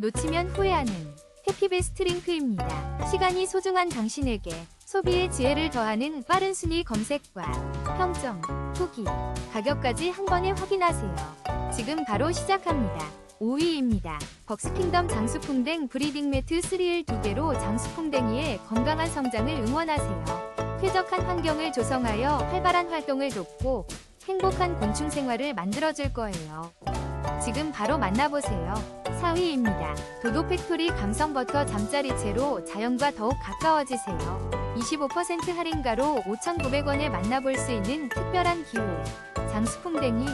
놓치면 후회하는 해피베스트 링크입니다. 시간이 소중한 당신에게 소비의 지혜를 더하는 빠른 순위 검색과 평점, 후기, 가격까지 한 번에 확인하세요. 지금 바로 시작합니다. 5위입니다. 벅스킹덤 장수풍뎅 브리딩 매트 3일 2개로 장수풍뎅이의 건강한 성장을 응원하세요. 쾌적한 환경을 조성하여 활발한 활동을 돕고 행복한 곤충 생활을 만들어줄 거예요. 지금 바로 만나보세요. 4위입니다. 도도 팩토리 감성 버터 잠자리 채로 자연과 더욱 가까워지세요. 25% 할인가로 5,900원에 만나볼 수 있는 특별한 기호. 장수풍뎅이,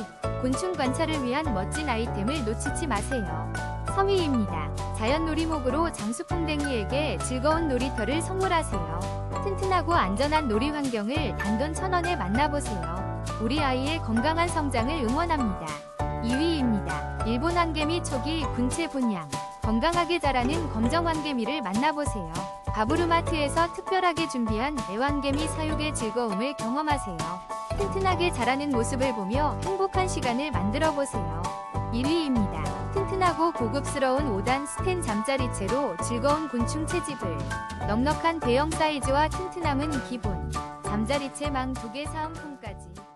곤충 관찰을 위한 멋진 아이템을 놓치지 마세요. 3위입니다. 자연 놀이목으로 장수풍뎅이에게 즐거운 놀이터를 선물하세요. 튼튼하고 안전한 놀이 환경을 단돈 1,000원에 만나보세요. 우리 아이의 건강한 성장을 응원합니다. 2위입니다. 일본 왕개미 초기 군체 분양. 건강하게 자라는 검정 왕개미를 만나보세요. 바브루마트에서 특별하게 준비한 애완개미 사육의 즐거움을 경험하세요. 튼튼하게 자라는 모습을 보며 행복한 시간을 만들어 보세요. 1위입니다. 튼튼하고 고급스러운 5단 스텐 잠자리채로 즐거운 곤충 채집을. 넉넉한 대형 사이즈와 튼튼함은 기본. 잠자리채 망 2개 사은품까지.